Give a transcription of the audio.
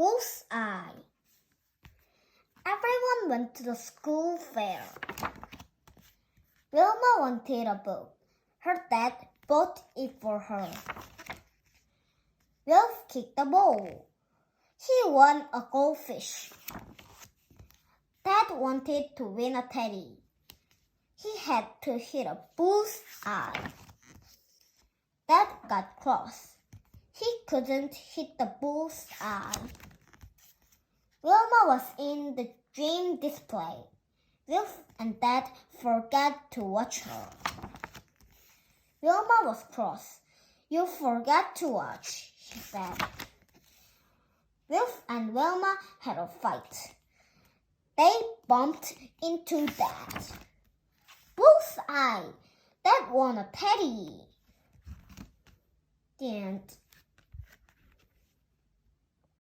Bullseye. Everyone went to the school fair. Wilma wanted a book. Her dad bought it for her. Wilf kicked the ball. He won a goldfish. Dad wanted to win a teddy. He had to hit a bull's eye. Dad got cross. He couldn't hit the bull's eye. Wilma was in the dream display. Wilf and Dad forgot to watch her. Wilma was cross. You forgot to watch, she said. Wilf and Wilma had a fight. They bumped into Dad. Bullseye! Dad won a teddy. The end.